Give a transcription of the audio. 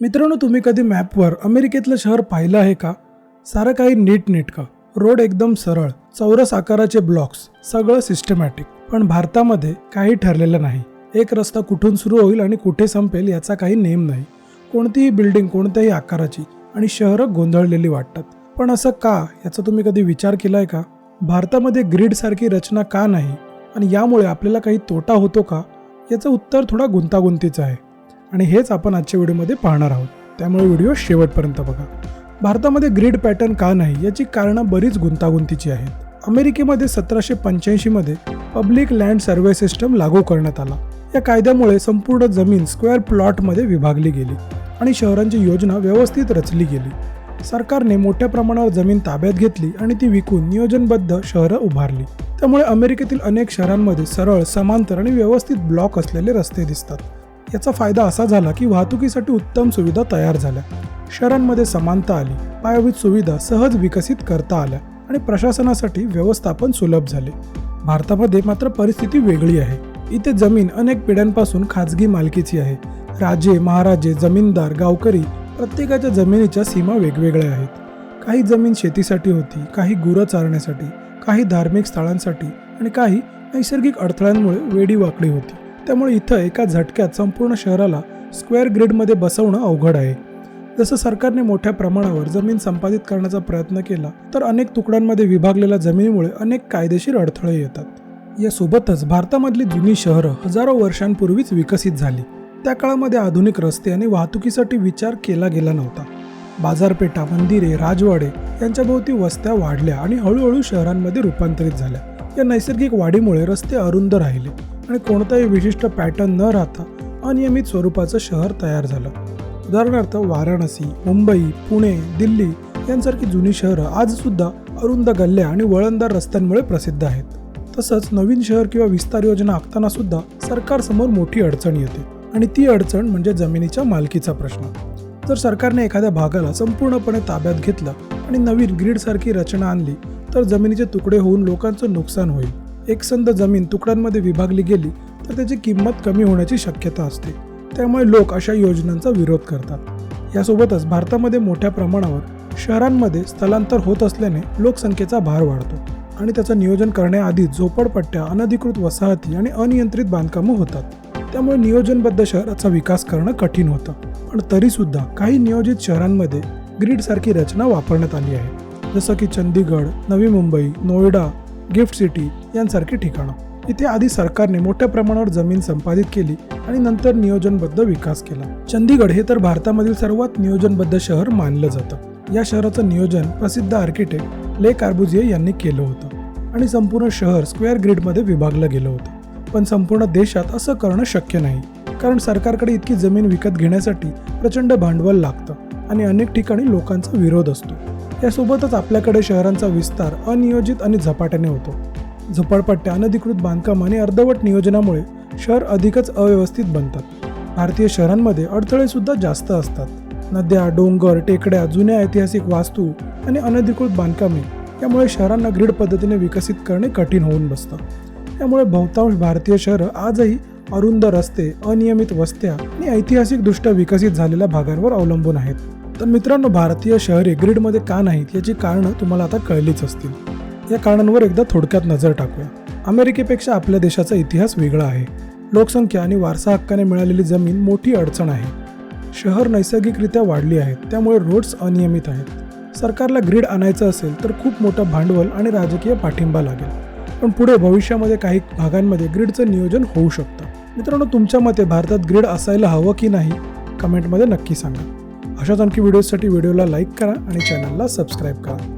मित्रांनो तुम्ही कधी मॅपवर अमेरिकेतलं शहर पाहिलं आहे का? सारं काही नीट नेटकं रोड एकदम सरळ चौरस आकाराचे ब्लॉक्स सगळं सिस्टमॅटिक पण भारतामध्ये काही ठरलेलं नाही. एक रस्ता कुठून सुरू होईल आणि कुठे संपेल याचा काही नेम नाही. कोणतीही बिल्डिंग कोणत्याही आकाराची आणि शहरं गोंधळलेली वाटतात. पण असं का? याचा तुम्ही कधी विचार केलाय का? भारतामध्ये ग्रीडसारखी रचना का नाही? आणि यामुळे आपल्याला काही तोटा होतो का? याचं उत्तर थोडा गुंतागुंतीचं आहे. आणि हेच आपण आजच्या व्हिडिओमध्ये पाहणार आहोत. त्यामुळे व्हिडिओ शेवटपर्यंत बघा. भारतामध्ये ग्रीड पॅटर्न का नाही याची कारणं बरीच गुंतागुंतीची आहेत. अमेरिकेमध्ये सतराशे पंच्याऐंशीमध्ये पब्लिक लँड सर्वे सिस्टम लागू करण्यात आला. या कायद्यामुळे संपूर्ण जमीन स्क्वेअर प्लॉटमध्ये विभागली गेली आणि शहरांची योजना व्यवस्थित रचली गेली. सरकारने मोठ्या प्रमाणावर जमीन ताब्यात घेतली आणि ती विकून नियोजनबद्ध शहरं उभारली. त्यामुळे अमेरिकेतील अनेक शहरांमध्ये सरळ समांतर आणि व्यवस्थित ब्लॉक असलेले रस्ते दिसतात. याचा फायदा असा झाला की वाहतुकीसाठी उत्तम सुविधा तयार झाल्या. शहरांमध्ये समानता आली. पायाभूत सुविधा सहज विकसित करता आल्या आणि प्रशासनासाठी व्यवस्थापन सुलभ झाले. भारतामध्ये मात्र परिस्थिती वेगळी आहे. इथे जमीन अनेक पिढ्यांपासून खाजगी मालकीची आहे. राजे महाराजे जमीनदार गावकरी प्रत्येकाच्या जमिनीच्या सीमा वेगवेगळ्या आहेत. काही जमीन शेतीसाठी होती काही गुरं चारण्यासाठी काही धार्मिक स्थळांसाठी आणि काही नैसर्गिक अडथळ्यांमुळे वेडी वाकडी होती. त्यामुळे इथं एका झटक्यात संपूर्ण शहराला स्क्वेअर ग्रीडमध्ये बसवणं अवघड आहे. जसं सरकारने मोठ्या प्रमाणावर जमीन संपादित करण्याचा प्रयत्न केला तर अनेक तुकड्यांमध्ये विभागलेल्या जमिनीमुळे अनेक कायदेशीर अडथळे येतात. यासोबतच भारतामधली जुनी शहरं हजारो वर्षांपूर्वीच विकसित झाली. त्या काळामध्ये आधुनिक रस्ते आणि वाहतुकीसाठी विचार केला गेला नव्हता. बाजारपेठा मंदिरे राजवाडे यांच्याभोवती वस्त्या वाढल्या आणि हळूहळू शहरांमध्ये रूपांतरित झाल्या. या नैसर्गिक वाढीमुळे रस्ते अरुंद राहिले. आणि कोणताही विशिष्ट पॅटर्न न राहता अनियमित स्वरूपाचं शहर तयार झालं. उदाहरणार्थ वाराणसी मुंबई पुणे दिल्ली यांसारखी जुनी शहरं आजसुद्धा अरुंद गल्ल्या आणि वळणदार रस्त्यांमुळे प्रसिद्ध आहेत. तसंच नवीन शहर किंवा विस्तार योजना आखताना सुद्धा सरकारसमोर मोठी अडचण येते. आणि ती अडचण म्हणजे जमिनीच्या मालकीचा प्रश्न. जर सरकारने एखाद्या भागाला संपूर्णपणे ताब्यात घेतलं आणि नवीन ग्रीडसारखी रचना आणली तर जमिनीचे तुकडे होऊन लोकांचं नुकसान होईल. एकसंध जमीन तुकड्यांमध्ये विभागली गेली तर त्याची किंमत कमी होण्याची शक्यता असते. त्यामुळे लोक अशा योजनांचा विरोध करतात. यासोबतच भारतामध्ये मोठ्या प्रमाणावर शहरांमध्ये स्थलांतर होत असल्याने लोकसंख्येचा भार वाढतो आणि त्याचं नियोजन करण्याआधी झोपडपट्ट्या अनधिकृत वसाहती आणि अनियंत्रित बांधकामं होतात. त्यामुळे नियोजनबद्ध शहराचा विकास करणं कठीण होतं. पण तरीसुद्धा काही नियोजित शहरांमध्ये ग्रीडसारखी रचना वापरण्यात आली आहे. जसं की चंदीगड नवी मुंबई नोएडा गिफ्ट सिटी यांसारखी ठिकाणं. इथे आधी सरकारने मोठ्या प्रमाणावर जमीन संपादित केली आणि नंतर नियोजनबद्ध विकास केला. चंदीगड हे तर भारतामधील सर्वात नियोजनबद्ध शहर मानलं जातं. या शहराचं नियोजन प्रसिद्ध आर्किटेक्ट ले कार्बुजिये यांनी केलं होतं. आणि संपूर्ण शहर स्क्वेअर ग्रीडमध्ये विभागलं गेलं होतं. पण संपूर्ण देशात असं करणं शक्य नाही. कारण सरकारकडे इतकी जमीन विकत घेण्यासाठी प्रचंड भांडवल लागतं आणि अनेक ठिकाणी लोकांचा विरोध असतो. यासोबतच आपल्याकडे शहरांचा विस्तार अनियोजित आणि झपाट्याने होतो. झोपडपट्ट्या अनधिकृत बांधकाम आणि अर्धवट नियोजनामुळे शहर अधिकच अव्यवस्थित बनतात. भारतीय शहरांमध्ये अडथळेसुद्धा जास्त असतात. नद्या डोंगर टेकड्या जुन्या ऐतिहासिक वास्तू आणि अनधिकृत बांधकामे यामुळे शहरांना ग्रीड पद्धतीने विकसित करणे कठीण होऊन बसतं. त्यामुळे बहुतांश भारतीय शहरं आजही अरुंद रस्ते अनियमित वस्त्या आणि ऐतिहासिकदृष्ट्या विकसित झालेल्या भागांवर अवलंबून आहेत. तर मित्रांनो भारतीय शहरे ग्रीडमध्ये का नाहीत याची कारणं तुम्हाला आता कळलीच असतील. या कारणांवर एकदा थोडक्यात नजर टाकूया. अमेरिकेपेक्षा आपल्या देशाचा इतिहास वेगळा आहे. लोकसंख्या आणि वारसा हक्काने मिळालेली जमीन मोठी अडचण आहे. शहर नैसर्गिकरित्या वाढली आहेत त्यामुळे रोड्स अनियमित आहेत. सरकारला ग्रीड आणायचं असेल तर खूप मोठं भांडवल आणि राजकीय पाठिंबा लागेल. पण पुढे भविष्यामध्ये काही भागांमध्ये ग्रीडचं नियोजन होऊ शकतं. मित्रांनो तुमच्या मते भारतात ग्रीड असायला हवं की नाही? कमेंटमध्ये नक्की सांगा. अशाच आणखी व्हिडिओसाठी व्हिडिओला लाईक करा आणि चॅनलला सबस्क्राईब करा.